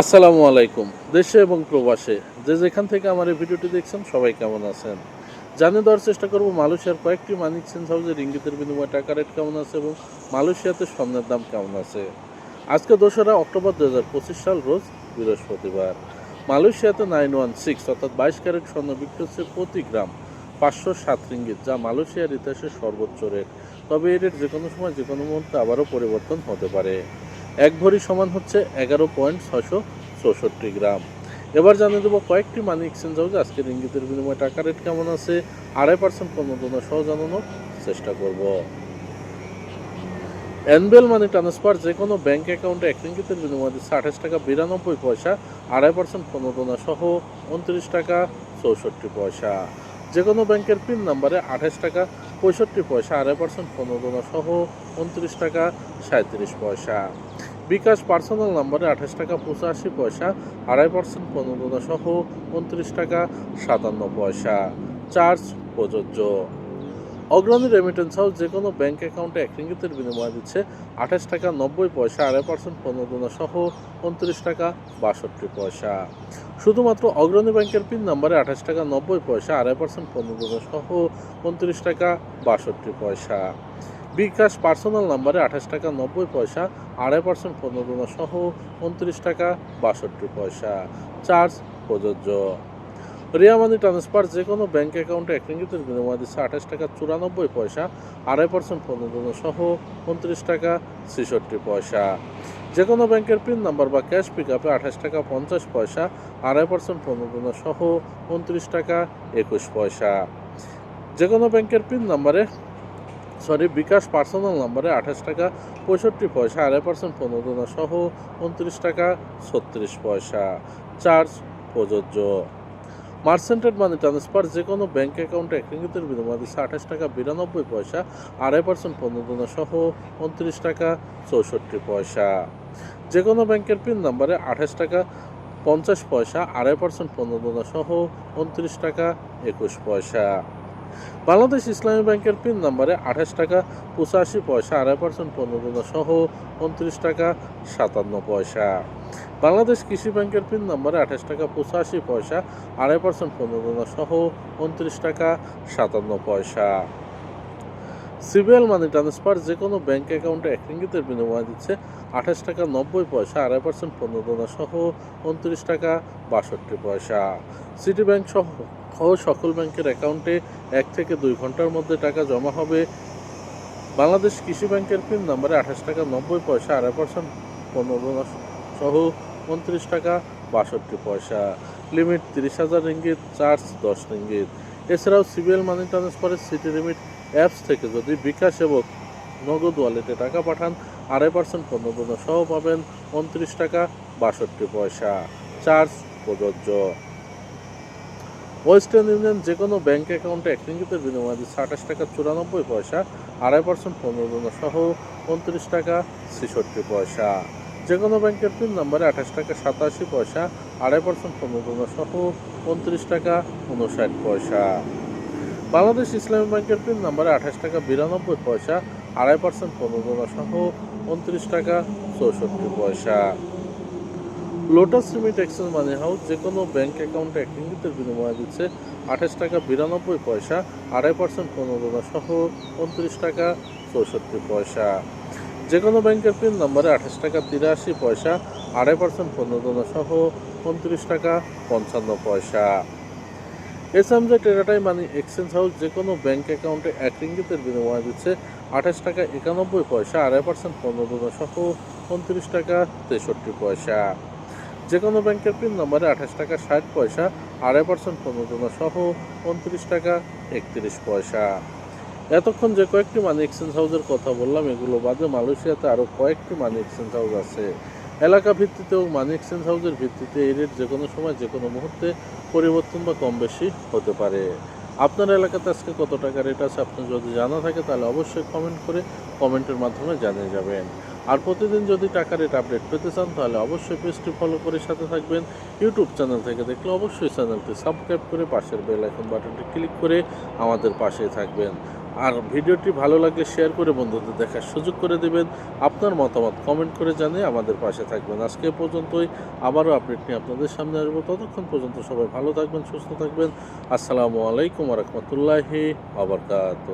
আসসালামু আলাইকুম, দেশে এবং প্রবাসে। যে যেখান থেকে আমার এই ভিডিওটি দেখছেন, সবাই কেমন আছেন? জানিয়ে দেওয়ার চেষ্টা করব, মালয়েশিয়ার কয়েকটি মানিক সেন্স হাউসের ইঙ্গিতের বিনিময়ে টাকা রেট কেমন আছে এবং মালয়েশিয়াতে স্বর্ণের দাম কেমন আছে? আজকে দোসরা অক্টোবর দু হাজার পঁচিশ সাল, রোজ বৃহস্পতিবার। মালয়েশিয়াতে নাইন ওয়ান সিক্স অর্থাৎ বাইশ ক্যারেট স্বর্ণ বিক্রি হচ্ছে প্রতি গ্রাম পাঁচশো সাত রিঙ্গিত, যা মালয়েশিয়ার ইতিহাসের সর্বোচ্চ রেট। তবে এই রেট যে কোনো সময় যে কোনো মুহূর্তে আবারও পরিবর্তন হতে পারে। এক ভরি সমান হচ্ছে এগারো পয়েন্ট ছশো চৌষট্টি গ্রাম। এবার জানিয়ে দেবো কয়েকটি মানি এক্সচেঞ্জ হাউসে আজকের ইঙ্গিতের বিনিময়ে টাকা রেট কেমন আছে, আড়াই পার্সেন্ট প্রণোদনা সহ জানানোর চেষ্টা করব। এনবেল মানি ট্রান্সফার যে কোনো ব্যাংক অ্যাকাউন্টে এক রিঙ্গিতের বিনিময়ে দিচ্ছে আঠাশ টাকা বিরানব্বই পয়সা, আড়াই পার্সেন্ট প্রণোদনা সহ উনত্রিশ টাকা চৌষট্টি পয়সা। যে কোনো ব্যাংকের পিন নাম্বারে আঠাশ টাকা পঁয়ষট্টি পয়সা, আড়াই পার্সেন্ট প্রণোদনা সহ উনত্রিশ টাকা সাঁত্রিশ পয়সা। বিকাশ পার্সোনাল নাম্বারে আঠাশ টাকা পঁচাশি পয়সা, আড়াই পার্সেন্ট প্রণোদনা সহ উনত্রিশ টাকা সাতান্ন পয়সা। চার্জ প্রযোজ্য। অগ্রণী রেমিটেন্স হাউস যে কোনো ব্যাংক অ্যাকাউন্টে এক রিঙ্গিতের বিনিময় দিচ্ছে আঠাশ টাকা নব্বই পয়সা, আড়াই পার্সেন্ট প্রণোদনা সহ উনত্রিশ টাকা বাষট্টি পয়সা। শুধুমাত্র অগ্রণী ব্যাংকের পিন নাম্বারে আঠাশ টাকা নব্বই পয়সা, আড়াই পার্সেন্ট প্রণোদনা সহ উনত্রিশ টাকা বাষট্টি পয়সা। বিকাশ পার্সোনাল নাম্বারে আঠাশ টাকা নব্বই পয়সা, আড়াই পার্সেন্ট প্রণোদনা সহ উনত্রিশ টাকা বাষট্টি পয়সা। চার্জ প্রযোজ্য। রিয়া মানি ট্রান্সফার যে কোনো ব্যাঙ্ক অ্যাকাউন্টে এক রিঙ্গিতের বিনিময় দিচ্ছে আঠাশ টাকা চুরানব্বই পয়সা, আড়াই পার্সেন্ট প্রণোদনা সহ উনত্রিশ টাকা ছেষট্টি পয়সা। যে কোনো ব্যাংকের পিন নাম্বার বা ক্যাশ পিক আপে আঠাশ টাকা পঞ্চাশ পয়সা, আড়াই পার্সেন্ট প্রণোদনা সহ উনত্রিশ টাকা একুশ পয়সা। যে কোনো ব্যাংকের পিন নাম্বারে, সরি, বিকাশ পার্সোনাল নাম্বারে আঠাশ টাকা পঁয়ষট্টি পয়সা, আড়াই পার্সেন্ট প্রণোদনা সহ উনত্রিশ টাকা ছত্রিশ পয়সা। চার্জ প্রযোজ্য। মার্সেন্টেড মানি ট্রান্সফার যে কোনো ব্যাঙ্ক অ্যাকাউন্টে এক বিনিময় দিচ্ছে আঠাশ টাকা বিরানব্বই পয়সা, আড়াই পার্সেন্ট প্রণোদনা সহ উনত্রিশ টাকা চৌষট্টি পয়সা। যে কোনো ব্যাংকের পিন নাম্বারে আঠাশ টাকা পঞ্চাশ পয়সা, আড়াই পার্সেন্ট প্রণোদনা সহ উনত্রিশ টাকা একুশ পয়সা। বাংলাদেশ ইসলামী ব্যাংকের পিন নাম্বারে আঠাশ টাকা পঁচাশি পয়সা আড়াই পার্সেন্ট প্রণোদনা সহ উনত্রিশ টাকা সাতান্ন পয়সা। বাংলাদেশ কৃষি ব্যাংকের পিন নাম্বারে আঠাশ টাকা পঁচাশি পয়সা আড়াই পার্সেন্ট প্রণোদনা সহ উনত্রিশ টাকা সাতান্ন পয়সা। সিবিএল মানি ট্রান্সফার যে কোনো ব্যাংক অ্যাকাউন্টে এক রিঙ্গিতের বিনিময় দিচ্ছে আঠাশ টাকা নব্বই পয়সা, আড়াই পার্সেন্ট প্রণোদনা সহ উনত্রিশ টাকা বাষট্টি পয়সা। সিটি ব্যাংক সহ সহ সকল ব্যাংকের অ্যাকাউন্টে এক থেকে দুই ঘণ্টার মধ্যে টাকা জমা হবে। বাংলাদেশ কৃষি ব্যাংকের পিন নাম্বারে আঠাশ টাকা নব্বই পয়সা, আড়াই পার্সেন্ট প্রণোদনা সহ উনত্রিশ টাকা বাষট্টি পয়সা। লিমিট তিরিশ হাজার রিঙ্গিত, চার্জ দশ রিঙ্গিত। এছাড়াও সিবিএল মানি ট্রান্সফারের সিটি লিমিট অ্যাপস থেকে যদি বিকাশ এবং নগদ ওয়ালেটে টাকা পাঠান, আড়াই পার্সেন্ট প্রণোদনা সহ পাবেন উনত্রিশ টাকা বাষট্টি পয়সা। চার্জ প্রযোজ্য। ওয়েস্টার্ন ইউনিয়ন যে কোনো ব্যাঙ্ক অ্যাকাউন্টে এক বিনিময় দিচ্ছে আঠাশ টাকা চুরানব্বই পয়সা, আড়াই পার্সেন্ট প্রণোদনা সহ উনত্রিশ টাকা ছেষট্টি পয়সা। যে কোনো ব্যাংকের পিন নাম্বারে আঠাশ টাকা সাতাশি পয়সা, আড়াই পার্সেন্ট প্রণোদনা সহ উনত্রিশ টাকা উনষাট পয়সা। বাংলাদেশ ইসলামী ব্যাংকের পিন নাম্বারে আঠাশ টাকা বিরানব্বই পয়সা, আড়াই পার্সেন্ট প্রণোদনা সহ উনত্রিশ টাকা চৌষট্টি পয়সা। Lotus cement exchange money house যে কোনো ব্যাংক অ্যাকাউন্টে এক রিঙ্গিতের বিনিময় দিচ্ছে আঠাশ টাকা বিরানব্বই পয়সা, আড়াই পার্সেন্ট প্রণোদনা সহ উনত্রিশ টাকা চৌষট্টি পয়সা। যে কোনো ব্যাংকের পিন নম্বরে আঠাশ টাকা তিরাশি পয়সা, আড়াই পার্সেন্ট প্রণোদনা সহ উনত্রিশ টাকা পঞ্চান্ন পয়সা। এসএমজে টেরাটাই মানি এক্সচেঞ্জ হাউস যে কোনো ব্যাংক অ্যাকাউন্টে এক রিঙ্গিতের বিনিময় দিচ্ছে আঠাশ টাকা একানব্বই পয়সা, আড়াই পার্সেন্ট প্রণোদনা সহ উনত্রিশ টাকা তেষট্টি পয়সা। যে কোনো ব্যাংকের পিন নম্বরে আঠাশ টাকা ষাট পয়সা, আড়াই পার্সেন্ট প্রণোদনা সহ উনত্রিশ টাকা একত্রিশ পয়সা। এতক্ষণ যে কয়েকটি মানি এক্সচেঞ্জ হাউসের কথা বললাম, এগুলো বাদে মালয়েশিয়াতে আরও কয়েকটি মানি এক্সচেঞ্জ হাউস আছে। এলাকা ভিত্তিতে ও মানি এক্সচেঞ্জ হাউসের ভিত্তিতে এই রেট যে কোনো সময় যে কোনো মুহূর্তে পরিবর্তন বা কম বেশি হতে পারে। আপনার এলাকাতে আজকে কত টাকা রেট আছে আপনার যদি জানা থাকে, তাহলে অবশ্যই কমেন্ট করে কমেন্টের মাধ্যমে জানিয়ে যাবেন। আর প্রতিদিন যদি টাকা রেট আপডেট পেতে চান, তাহলে অবশ্যই পেজটি ফলো করে সাথে থাকবেন। ইউটিউব চ্যানেল থেকে দেখলে অবশ্যই চ্যানেলটি সাবস্ক্রাইব করে পাশের বেল আইকন বাটনটি ক্লিক করে আমাদের পাশে থাকবেন। আর ভিডিওটি ভালো লাগলে শেয়ার করে বন্ধুদের দেখার সুযোগ করে দেবেন। আপনার মতামত কমেন্ট করে জানিয়ে আমাদের পাশে থাকবেন। আজকে পর্যন্তই। আবারও আপডেট নিয়ে আপনাদের সামনে আসব। ততক্ষণ পর্যন্ত সবাই ভালো থাকবেন, সুস্থ থাকবেন। আসসালামু আলাইকুম রহমতুল্লাহি আবরকাত